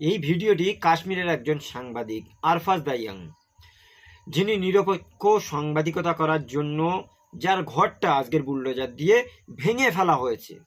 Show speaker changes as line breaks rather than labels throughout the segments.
এই ভিডিওটি কাশ্মীরের একজন সাংবাদিক, আরফাজ দাইয়াং যিনি নিরপেক্ষ সাংবাদিকতা করার জন্য যার ঘরটা আজকের বুলডোজার দিয়ে ভেঙে ফেলা হয়েছে।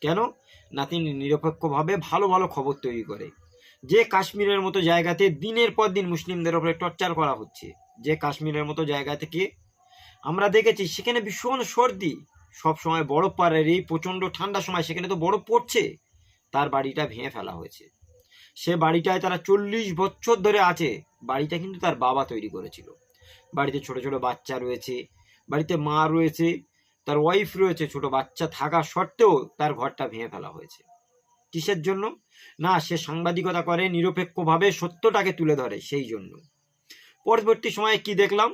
কেন? না তিনি নিরপেক্ষভাবে ভালো ভালো খবর তৈরি করে। যে কাশ্মীরের মতো জায়গাতে দিনের পর দিন মুসলিমদের ওপরে টর্চার করা হচ্ছে। যে কাশ্মীরের মতো জায়গা থেকে আমরা দেখেছি, সেখানে ভীষণ সর্দি। সব সময় বরফ পাড়ের এই প্রচণ্ড ঠান্ডার সময় সেখানে তো বরফ পড়ছে। তার বাড়িটা ভেঙে ফেলা হয়েছে। সে বাড়িটায় তারা চল্লিশ বছর ধরে আছে। বাড়িটা কিন্তু তার বাবা তৈরি করেছিল। বাড়িতে ছোট ছোট বাচ্চা রয়েছে, বাড়িতে মা রয়েছে, তার ওয়াইফ রয়েছে, ছোট বাচ্চা থাকা সত্ত্বেও তার ঘরটা ভেঙে ফেলা হয়েছে। কিসের জন্য? না, সে সাংবাদিকতা করে, নিরপেক্ষভাবে সত্যটাকে তুলে ধরে, সেই জন্য। পরবর্তী সময়ে কি দেখলাম?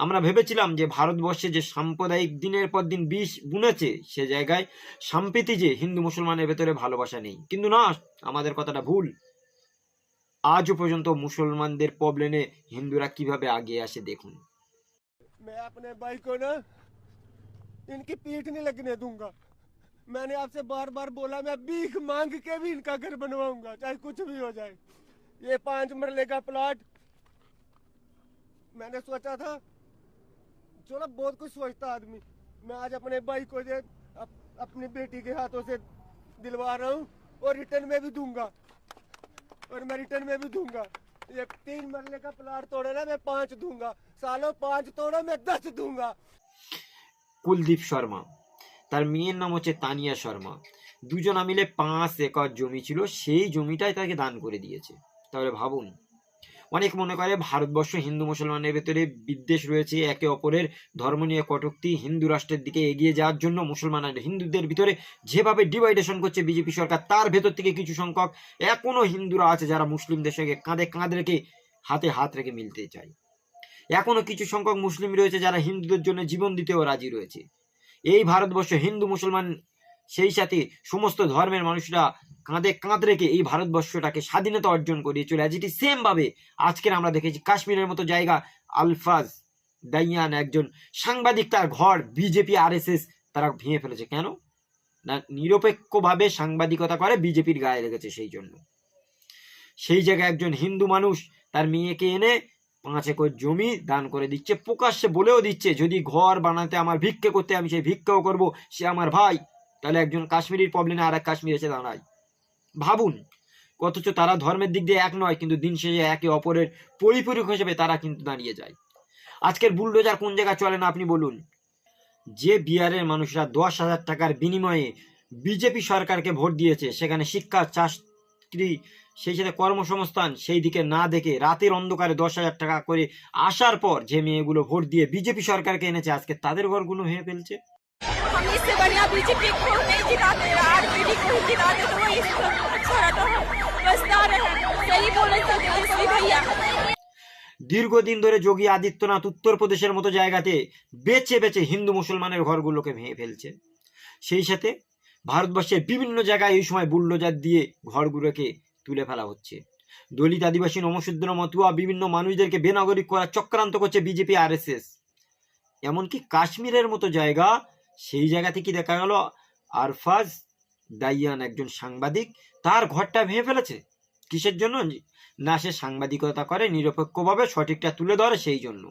আমরা ভেবেছিলাম যে ভারতবর্ষে যে সাম্প্রদায়িক দিনের পর দিন বিষ বুনেছে সে জায়গায় সম্প্রীতি যে হিন্দু মুসলমানের ভেতরে ভালোবাসা নেই কিন্তু না আমাদের কথাটা ভুল আজও পর্যন্ত মুসলমানদের প্রবলেমে হিন্দুরা কিভাবে আগিয়ে আসে দেখুন
मैं अपने भाई को ना इनकी पीठ नहीं लगने दूंगा मैंने आपसे बार बार बोला मैं भीख मांग के भी इनका घर बनवाऊंगा चाहे कुछ भी हो जाए ये पांच मरले का प्लॉट मैंने सोचा था चलो बहुत कुछ सोचता आदमी मैं आज अपने भाई को जे अप, अपनी बेटी के हाथों से दिलवा रहा हूँ और रिटर्न में भी दूंगा और मैं रिटर्न में भी दूंगा ये तीन मरले का प्लाट तोड़े ना मैं पांच दूंगा सालों पांच तोड़ो मैं दस दूंगा
কুলদীপ শর্মা তার মেয়ের নাম হচ্ছে তানিয়া শর্মা দুজনা মিলে পাঁচ একর জমি ছিল সেই জমিটাই তাকে দান করে দিয়েছে তাহলে ভাবুন অনেক মনে করে ভারতবর্ষ হিন্দু মুসলমানের ভেতরে বিদ্বেষ রয়েছে, একে অপরের ধর্ম নিয়ে কটূক্তি হিন্দু রাষ্ট্রের দিকে এগিয়ে যাওয়ার জন্য মুসলমান হিন্দুদের ভিতরে যেভাবে ডিভাইডেশন করছে বিজেপি সরকার, তার ভেতর থেকে কিছু সংখ্যক এখনও হিন্দুরা আছে যারা মুসলিমদের সঙ্গে কাঁধে কাঁধ রেখে, হাতে হাত রেখে মিলতে চায়। এখনও কিছু সংখ্যক মুসলিম রয়েছে যারা হিন্দুদের জন্য জীবন দিতেও রাজি রয়েছে। এই ভারতবর্ষ হিন্দু মুসলমান, সেই সাথে সমস্ত ধর্মের মানুষরা কাঁধে কাঁধ রেখে এই ভারতবর্ষটাকে স্বাধীনতা অর্জন করিয়ে চলে আজ এটি সেম ভাবে আজকের আমরা দেখেছি কাশ্মীরের মতো জায়গা, আলফাজ দাইয়ান একজন সাংবাদিক তার ঘর বিজেপি আরএসএস তারা ভেঙে ফেলেছে। কেন? না, নিরপেক্ষভাবে সাংবাদিকতা করে বিজেপির গায়ে লেগেছে সেই জন্য। সেই জায়গায় একজন হিন্দু মানুষ তার মেয়েকে এনে পাঁচ একর জমি দান করে দিচ্ছে, প্রকাশ্যে বলেও দিচ্ছে, যদি ঘর বানাতে আমার ভিক্ষে করতে আমি সেই ভিক্ষাও করব, সে আমার ভাই। তাহলে একজন কাশ্মীরির প্রবলেমে আর এক কাশ্মীর এসে দাঁড়ায়। ভাবুন, অথচ তারা ধর্মের দিক দিয়ে এক নয়, কিন্তু দিন শেষে একে অপরের পরিপূরক হিসেবে তারা কিন্তু দাঁড়িয়ে যায়। আজকের বুলডোজার কোন জায়গায় চলে না আপনি বলুন। যে বিহারের মানুষরা দশ হাজার টাকার বিনিময়ে বিজেপি সরকারকে ভোট দিয়েছে, সেখানে শিক্ষা, চাকরি, সেই সাথে কর্মসংস্থান, সেই দিকে না দেখে রাতের অন্ধকারে দশ হাজার টাকা করে আসার পর যে মেয়েগুলো ভোট দিয়ে বিজেপি সরকারকে এনেছে, আজকে তাদের ঘরগুলো ভেঙে ফেলছে।
हम इससे बढ़िया बीजेपी को नहीं जिताते आरजेडी को ही जिताते तो वही अच्छा रहता है बसता रहे सही बोले तो तेजस्वी भैया
দীর্ঘদিন ধরে যোগী আদিত্যনাথ উত্তরপ্রদেশের মতো জায়গাতে বেছে বেছে হিন্দু মুসলমানের ঘরগুলোকে ভেঙে ফেলছে সেই সাথে ভারতবর্ষের বিভিন্ন জায়গায় এই সময় বুল্ডোজার দিয়ে ঘরগুলোকে তুলে ফেলা হচ্ছে দলিত আদিবাসী নমশূদ্র মতুয়া বিভিন্ন মানুষদেরকে বেনাগরিক করার চক্রান্ত করছে বিজেপি আরএসএস এমনকি কাশ্মীরের মতো জায়গা সেই জায়গা থেকে দেখা গেল আরফাজ দাইয়ান একজন সাংবাদিক। তার ঘরটা ভেঙে ফেলেছে। কিসের জন্য? না, সে সাংবাদিকতা করে, নিরপেক্ষভাবে সঠিকটা তুলে ধরে সেই জন্য।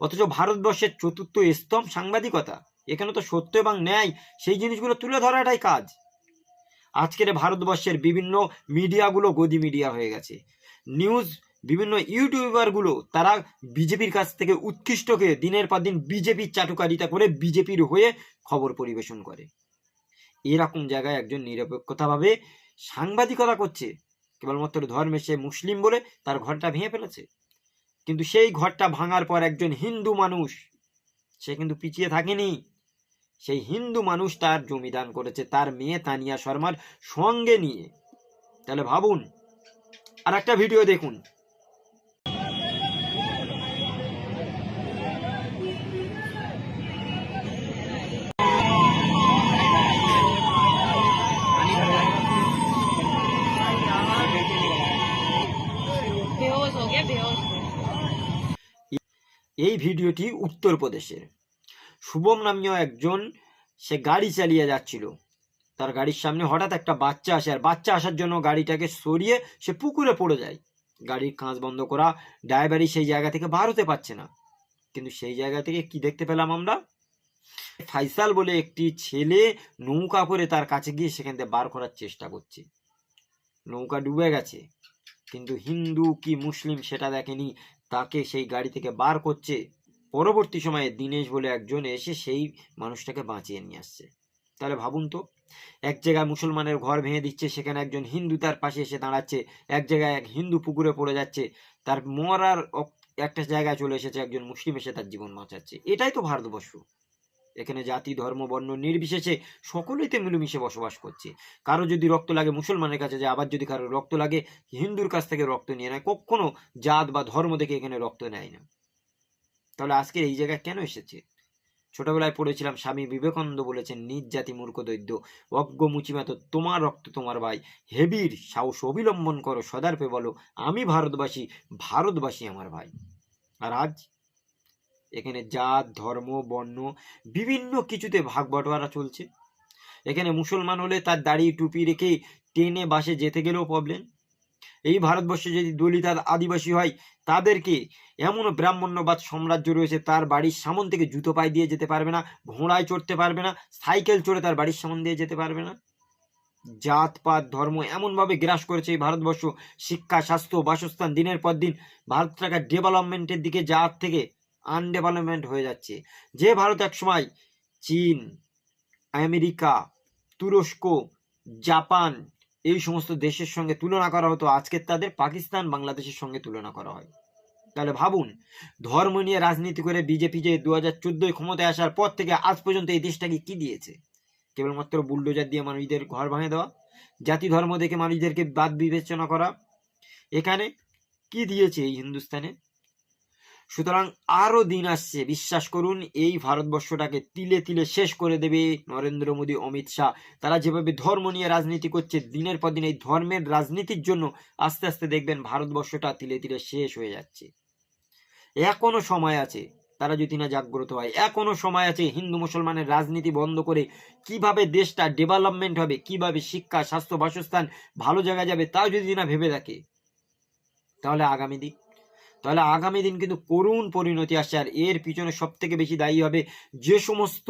অথচ ভারতবর্ষের চতুর্থ স্তম্ভ সাংবাদিকতা। এখানে তো সত্য এবং ন্যায়, সেই জিনিসগুলো তুলে ধরাটাই কাজ। আজকের ভারতবর্ষের বিভিন্ন মিডিয়াগুলো গদি মিডিয়া হয়ে গেছে। নিউজ বিভিন্ন ইউটিউবারগুলো তারা বিজেপির কাছ থেকে উৎকৃষ্টকে দিনের পর দিন বিজেপির চাটুকারিতা করে বিজেপির হয়ে খবর পরিবেশন করে। এরকম জায়গায় একজন নিরপেক্ষতাভাবে সাংবাদিকতা করছে। কেবলমাত্র ধর্মে সে মুসলিম বলে তার ঘরটা ভেঙে ফেলেছে। কিন্তু সেই ঘরটা ভাঙার পর একজন হিন্দু মানুষ, সে কিন্তু পিছিয়ে থাকেনি। সেই হিন্দু মানুষ তার জমি দান করেছে, তার মেয়ে তানিয়া শর্মার সঙ্গে নিয়ে। তাহলে ভাবুন আর একটা ভিডিও দেখুন। এই ভিডিওটি উত্তরপ্রদেশের। শুভম নামীয় একজন, সে গাড়ি চালিয়ে যাচ্ছিল। তার গাড়ির সামনে হঠাৎ একটা বাচ্চা আসে, আর বাচ্চা আসার জন্য গাড়িটাকে সরিয়ে সে পুকুরে পড়ে যায়। গাড়ির কাঁচ বন্ধ করা ড্রাইভারই সেই জায়গা থেকে বার হতে পারছে না। কিন্তু সেই জায়গা থেকে কি দেখতে পেলাম আমরা? ফাইসাল বলে একটি ছেলে নৌকা করে তার কাছে গিয়ে সেখান থেকে বার করার চেষ্টা করছে। নৌকা ডুবে গেছে। কিন্তু হিন্দু কি মুসলিম সেটা দেখেনি। তাকে সেই গাড়ি থেকে বার করছে। পরবর্তী সময়ে দীনেশ বলে একজন এসে সেই মানুষটাকে বাঁচিয়ে নিয়ে আসছে। তাহলে ভাবুন তো, এক জায়গায় মুসলমানের ঘর ভেঙে দিচ্ছে, সেখানে একজন হিন্দু তার পাশে এসে দাঁড়াচ্ছে, এক জায়গায় এক হিন্দু পুকুরে পড়ে যাচ্ছে, তার মরার একটা জায়গায় চলে এসেছে একজন মুসলিম এসে তার জীবন বাঁচাচ্ছে। এটাই তো ভারতবর্ষ। এখানে জাতি, ধর্ম, বর্ণ নির্বিশেষে সকলেই তো মিলেমিশে বসবাস করছে। কারও যদি রক্ত লাগে মুসলমানের কাছে যায়, আবার যদি কারও রক্ত লাগে হিন্দুর কাছ থেকে রক্ত নিয়ে নেয়, কখনো জাত বা ধর্ম দেখে এখানে রক্ত নেয় না। তাহলে আজকে এই জায়গায় কেন এসেছে? ছোটবেলায় পড়েছিলাম, স্বামী বিবেকানন্দ বলেছেন, নিজ জাতি মূর্খ দৈদ্য অজ্ঞ মুচিমাত তোমার রক্ত তোমার ভাই। হেবির সাহস অবিলম্বন করো, সদার্পে বলো, আমি ভারতবাসী ভারতবাসী আমার ভাই। আর আজ এখানে জাত, ধর্ম, বর্ণ, বিভিন্ন কিছুতে ভাগ বটোয়ারা চলছে। এখানে মুসলমান হলে তার দাড়ি টুপি রেখে ট্রেনে বাসে যেতে গেলেও প্রবলেম এই ভারতবর্ষে যদি দলিত আর আদিবাসী হয়, তাদেরকে এমনও ব্রাহ্মণ্যবাদ সাম্রাজ্য রয়েছে, তার বাড়ির সামন থেকে জুতো পায়ে দিয়ে যেতে পারবে না, ঘোড়ায় চড়তে পারবে না, সাইকেল চড়ে তার বাড়ির সামন দিয়ে যেতে পারবে না। জাতপাত ধর্ম এমনভাবে গ্রাস করেছে এই ভারতবর্ষ। শিক্ষা, স্বাস্থ্য, বাসস্থান দিনের পর দিন ভারতটাকে ডেভেলপমেন্টের দিকে যাওয়ার থেকে আনডেভেলপমেন্ট হয়ে যাচ্ছে। যে ভারত একসময় চীন, আমেরিকা, তুরস্ক, জাপান এই সমস্ত দেশের সঙ্গে তুলনা করা হতো। আজকে তাদের পাকিস্তান বাংলাদেশের সঙ্গে তুলনা করা হয়। তাহলে ভাবুন, ধর্ম নিয়ে রাজনীতি করে বিজেপি যে দু হাজার চোদ্দোয় ক্ষমতায় আসার পর থেকে আজ পর্যন্ত এই দেশটাকে কি দিয়েছে? কেবলমাত্র বুলডোজার দিয়ে মানুষদের ঘর ভাঙে দেওয়া, জাতি ধর্ম দেখে মানুষদেরকে বাদ বিবেচনা করা। এখানে কি দিয়েছে এই হিন্দুস্তানে? সুতরাং আরও দিন আসছে। বিশ্বাস করুন, এই ভারতবর্ষটাকে তিলে তিলে শেষ করে দেবে নরেন্দ্র মোদী, অমিত শাহ। তারা যেভাবে ধর্ম নিয়ে রাজনীতি করছে, দিনের পর দিন এই ধর্মের রাজনীতির জন্য আস্তে আস্তে দেখবেন ভারতবর্ষটা তিলে তিলে শেষ হয়ে যাচ্ছে। এখনও সময় আছে, তারা যদি না জাগ্রত হয়, এখনও সময় আছে হিন্দু মুসলমানের রাজনীতি বন্ধ করে কীভাবে দেশটা ডেভেলপমেন্ট হবে, কীভাবে শিক্ষা, স্বাস্থ্য, বাসস্থান ভালো জায়গায় যাবে, তাও যদি না ভেবে থাকে তাহলে আগামী দিন তাহলে আগামী দিন কিন্তু করুণ পরিণতি আসছে আর এর পিছনে সব থেকে বেশি দায়ী হবে যে সমস্ত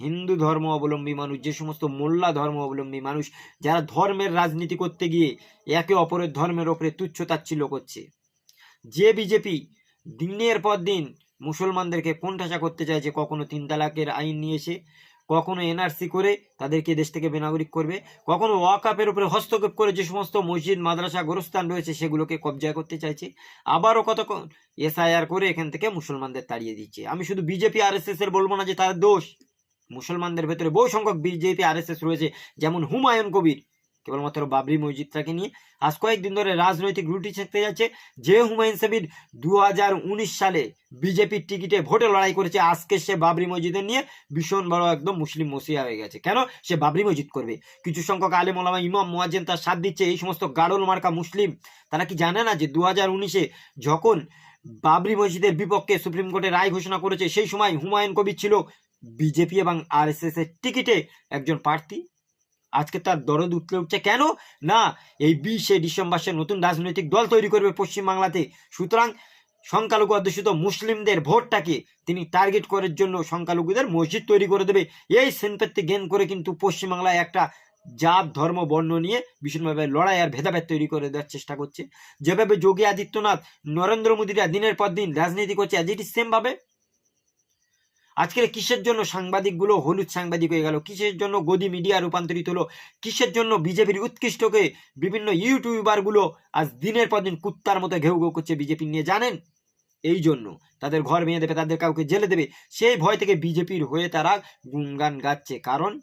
হিন্দু ধর্ম অবলম্বী মানুষ, যে সমস্ত মোল্লা ধর্ম অবলম্বী মানুষ যারা ধর্মের রাজনীতি করতে গিয়ে একে অপরের ধর্মের ওপরে তুচ্ছ তাচ্ছিল্য করছে। যে বিজেপি দিনের পর দিন মুসলমানদেরকে কোণঠাসা করতে চাইছে কখনো তিন তালাকের আইন নিয়ে এসে কখনো এনআরসি করে তাদেরকে দেশ থেকে বেনাগরিক করবে, কখনো ওয়াকাপের উপরে হস্তক্ষেপ করে যে সমস্ত মসজিদ, মাদ্রাসা, গোরস্থান রয়েছে সেগুলোকে কবজা করতে চাইছে, আবারও কতক্ষণ এসআইআর করে এখান থেকে মুসলমানদের তাড়িয়ে দিচ্ছে। আমি শুধু বিজেপি আর এর বলব না যে তার দোষ, মুসলমানদের ভেতরে বহু সংখ্যক বিজেপি আর রয়েছে, যেমন হুমায়ুন কবির। কেবলমাত্র বাবরি মসজিদটাকে নিয়ে। আজ কয়েকদিন ধরে রাজনৈতিক রুটি ছেঁকতে যাচ্ছে যে হুমায়ুন সাবির দু সালে বিজেপির টিকিটে ভোটে লড়াই করেছে। আজকে সে বাবরি মসজিদের নিয়ে ভীষণ বড় একদম মুসলিম মসিয়া হয়ে গেছে। কেন? সে বাবরি মসজিদ করবে। কিছু সংখ্যক আলেম ওলামা, ইমাম মোয়াজেন তার সাথ দিচ্ছে। এই সমস্ত গাড়ল মার্কা মুসলিম, তারা কি জানে না যে দু হাজার যখন বাবরি মসজিদের বিপক্ষে সুপ্রিম কোর্টে রায় ঘোষণা করেছে, সেই সময় হুমায়ুন কবির ছিল বিজেপি এবং আর এস এর টিকিটে একজন প্রার্থী। আজকে তার দরদ উঠলে উঠছে কেন? না, এই বিশে ডিসেম্বর সে নতুন রাজনৈতিক দল তৈরি করবে পশ্চিমবাংলাতে। সুতরাং সংখ্যালঘু অধ্যুষিত মুসলিমদের ভোটটাকে তিনি টার্গেট করার জন্য সংখ্যালঘুদের মসজিদ তৈরি করে দেবে। এই সেনপেত্তি জ্ঞান করে কিন্তু পশ্চিমবাংলায় একটা জাত, ধর্ম, বর্ণ নিয়ে ভীষণভাবে লড়াই আর ভেদাভেদ তৈরি করে দেওয়ার চেষ্টা করছে। যেভাবে যোগী আদিত্যনাথ, নরেন্দ্র মোদীরা দিনের পর দিন রাজনীতি করছে আজ এটি সেম ভাবে আজকের কিসের জন্য সাংবাদিকগুলো হলুদ সাংবাদিক হয়ে গেল? কিসের জন্য গদি মিডিয়া রূপান্তরিত হলো? কিসের জন্য বিজেপির উৎকৃষ্টকে বিভিন্ন ইউটিউবারগুলো আজ দিনের পর দিন কুত্তার মতো ঘেউ ঘেউ করছে বিজেপি নিয়ে জানেন? এই জন্য। তাদের ঘর ভেঙে দেবে, তাদের কাউকে জেলে দেবে, সেই ভয় থেকে বিজেপির হয়ে তারা গুণগান গাচ্ছে। কারণ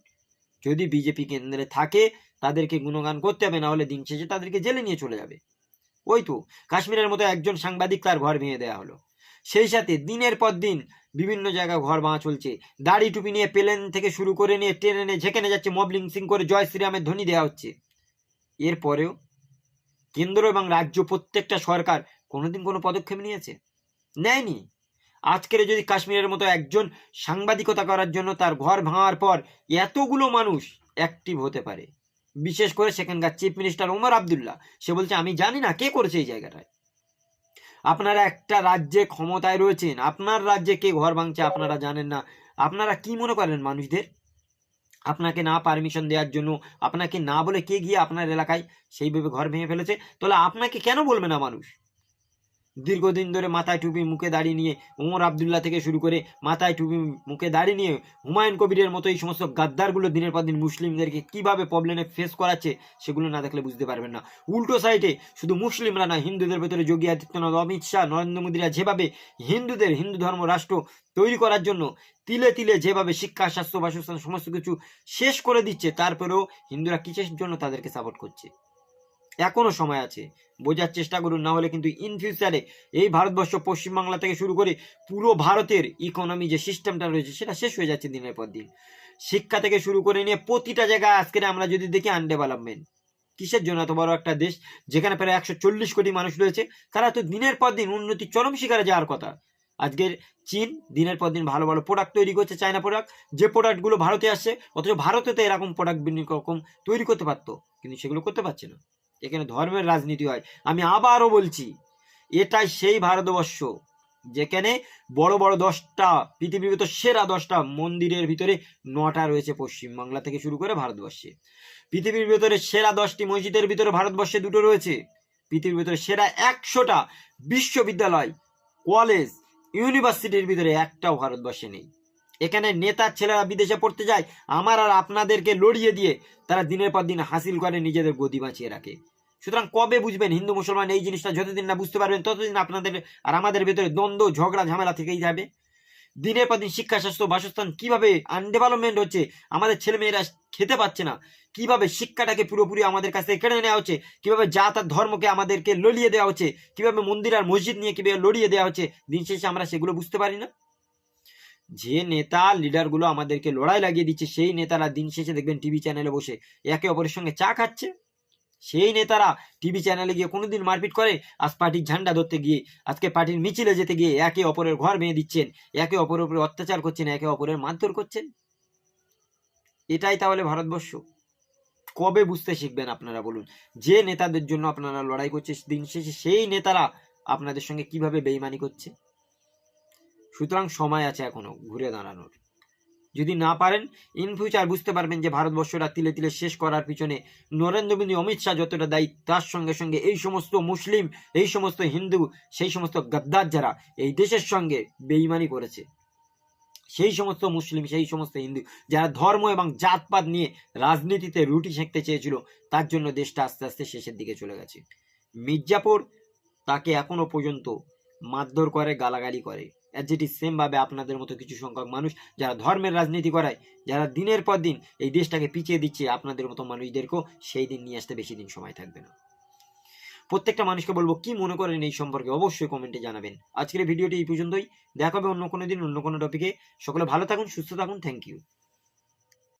যদি বিজেপি কেন্দ্রে থাকে, তাদেরকে গুণগান করতে হবে, না হলে দিন শেষে তাদেরকে জেলে নিয়ে চলে যাবে। ওই তো, কাশ্মীরের মতো একজন সাংবাদিক তার ঘর ভেঙে দেওয়া হলো। সেই সাথে দিনের পর দিন বিভিন্ন জায়গায় ঘর ভাঙা চলছে। দাড়ি টুপি নিয়ে প্লেন থেকে শুরু করে নিয়ে ট্রেনে নিয়ে যেখানে যাচ্ছে মবলিং সিং করে জয় শ্রীরামের ধ্বনি দেওয়া হচ্ছে। এরপরেও কেন্দ্র এবং রাজ্য প্রত্যেকটা সরকার কোনোদিন কোনো পদক্ষেপ নিয়েছে? নেয়নি। আজকের যদি কাশ্মীরের মতো একজন সাংবাদিকতা করার জন্য তার ঘর ভাঙার পর এতগুলো মানুষ অ্যাক্টিভ হতে পারে। বিশেষ করে সেখানকার চিফ মিনিস্টার ওমর আবদুল্লাহ। সে বলছে, আমি জানি না কে করেছে এই জায়গাটায়। আপনারা একটা রাজ্যে ক্ষমতায় রয়েছেন, আপনার রাজ্যে কে ঘর ভাঙছে আপনারা জানেন না। আপনারা কি মনে করেন মানুষদের? আপনাকে না পারমিশন দেওয়ার জন্য, আপনাকে না বলে কে গিয়ে আপনার এলাকায় সেইভাবে ঘর ভেঙে ফেলেছে? তাহলে আপনাকে কেন বলবে না মানুষ? দীর্ঘদিন ধরে মাথায় টুপি, মুখে দাঁড়িয়ে নিয়ে ওমর আবদুল্লাহ থেকে শুরু করে মাথায় টুপি, মুখে দাঁড়িয়ে নিয়ে হুমায়ুন কবিরের মতো এই সমস্ত গাদ্দারগুলো দিনের পর দিন মুসলিমদেরকে কীভাবে প্রবলেমে ফেস করাচ্ছে, সেগুলো না দেখলে বুঝতে পারবেন না। উল্টো সাইডে শুধু মুসলিমরা না হিন্দুদের ভেতরে যোগী আদিত্যনাথ, অমিত শাহ, নরেন্দ্র মোদীরা যেভাবে হিন্দুদের, হিন্দু ধর্ম, রাষ্ট্র তৈরি করার জন্য তিলে তিলে যেভাবে শিক্ষা, স্বাস্থ্য, বাসস্থান, সমস্ত কিছু শেষ করে দিচ্ছে, তারপরেও হিন্দুরা কিসের জন্য তাদেরকে সাপোর্ট করছে? এখনও সময় আছে। বোঝার চেষ্টা করুন, না হলে কিন্তু ইন ফিউচারে এই ভারতবর্ষ পশ্চিমবাংলা থেকে শুরু করে পুরো ভারতের ইকোনমি যে সিস্টেমটা রয়েছে, সেটা শেষ হয়ে যাচ্ছে দিনের পর দিন। শিক্ষা থেকে শুরু করে নিয়ে প্রতিটা জায়গায় আজকের আমরা যদি দেখি আনডেভেলপমেন্ট কিসের জন্য এত বড় একটা দেশ? যেখানে প্রায় একশো চল্লিশ কোটি মানুষ রয়েছে। তারা তো দিনের পর দিন উন্নতি, চরম শিকারে যাওয়ার কথা। আজকের চীন দিনের পর দিন ভালো ভালো প্রোডাক্ট তৈরি করছে চায়না প্রোডাক্ট যে প্রোডাক্টগুলো ভারতে আসছে, অথচ ভারতে তো এরকম প্রোডাক্ট বিভিন্ন রকম তৈরি করতে পারতো। কিন্তু সেগুলো করতে পারছে না। এখানে ধর্মের রাজনীতি হয়। আমি আবারও বলছি, এটাই সেই ভারতবর্ষ যেখানে বড় বড় দশটা, পৃথিবীর ভিতর সেরা দশটা মন্দিরের ভিতরে নটা রয়েছে পশ্চিমবাংলা থেকে শুরু করে ভারতবর্ষে। পৃথিবীর ভিতরে সেরা দশটি মসজিদের ভিতরে ভারতবর্ষে দুটো রয়েছে। পৃথিবীর ভিতরে সেরা একশোটা বিশ্ববিদ্যালয়, কলেজ, ইউনিভার্সিটির ভিতরে একটাও ভারতবর্ষে নেই। এখানে নেতার ছেলেরা বিদেশে পড়তে যায়, আমার আর আপনাদেরকে লড়িয়ে দিয়ে তারা দিনের পর দিন হাসিল করে, নিজেদের গদি বাঁচিয়ে রাখে। সুতরাং কবে বুঝবেন হিন্দু মুসলমান এই জিনিসটা যতদিন না বুঝতে পারবেন, ততদিন আপনাদের আর আমাদের ভেতরে দ্বন্দ্ব, ঝগড়া, ঝামেলা থেকেই যাবে। দিনের পর দিন শিক্ষা, স্বাস্থ্য, বাসস্থান কীভাবে আনডেভেলপমেন্ট হচ্ছে, আমাদের ছেলেমেয়েরা খেতে পাচ্ছে না, কীভাবে শিক্ষাটাকে পুরোপুরি আমাদের কাছ থেকে কেড়ে নেওয়া হচ্ছে, কীভাবে জাত আর ধর্মকে আমাদেরকে লড়িয়ে দেওয়া হচ্ছে, কীভাবে মন্দির আর মসজিদ নিয়ে কীভাবে লড়িয়ে দেওয়া হচ্ছে, দিন শেষে আমরা সেগুলো বুঝতে পারি না। যে নেতা লিডারগুলো আমাদেরকে লড়াই লাগিয়ে দিচ্ছে, সেই নেতারা দিন শেষে দেখবেন টিভি চ্যানেলে বসে একে অপরের সঙ্গে চা খাচ্ছে। সেই নেতারা টিভি চ্যানেলে গিয়ে কোনোদিন মারপিট করে। আজ পার্টির ঝান্ডা ধরতে গিয়ে, আজকে পার্টির মিছিলে যেতে গিয়ে একে অপরের ঘর ভেঙে দিচ্ছেন, একে অপরের উপরে অত্যাচার করছেন, একে অপরের মারধর করছেন। এটাই তাহলে ভারতবর্ষ। কবে বুঝতে শিখবেন আপনারা বলুন? যে নেতাদের জন্য আপনারা লড়াই করছে দিন শেষে, সেই নেতারা আপনাদের সঙ্গে কীভাবে বেইমানি করছে? সুতরাং সময় আছে এখনও ঘুরে দাঁড়ানোর। যদি না পারেন ইন ফিউচার বুঝতে পারবেন যে ভারতবর্ষটা তিলে তিলে শেষ করার পিছনে নরেন্দ্র মোদী অমিত শাহ যতটা দায়ী, তার সঙ্গে সঙ্গে এই সমস্ত মুসলিম, এই সমস্ত হিন্দু, সেই সমস্ত গাদ্দার যারা, এই দেশের সঙ্গে বেইমানি করেছে। সেই সমস্ত মুসলিম, সেই সমস্ত হিন্দু, যারা ধর্ম এবং জাতপাত নিয়ে রাজনীতিতে রুটি সেঁকতে চেয়েছিল, তার জন্য দেশটা আস্তে আস্তে শেষের দিকে চলে গেছে। মির্জাপুর তাকে এখনও পর্যন্ত মারধর করে, গালাগালি করে। যেটি সেমভাবে আপনাদের মতো কিছু সংখ্যক মানুষ যারা ধর্মের রাজনীতি করায়, যারা দিনের পর দিন এই দেশটাকে পিছিয়ে দিচ্ছে আপনাদের মতো মানুষদেরকেও সেই দিন নিয়ে আসতে বেশি দিন সময় থাকবে না। প্রত্যেকটা মানুষকে বলব কি মনে করেন এই সম্পর্কে অবশ্যই কমেন্টে জানাবেন। আজকের ভিডিওটি এই পর্যন্তই। দেখাবে অন্য কোনো দিন অন্য কোনো টপিকে সকলে ভালো থাকুন, সুস্থ থাকুন। Thank you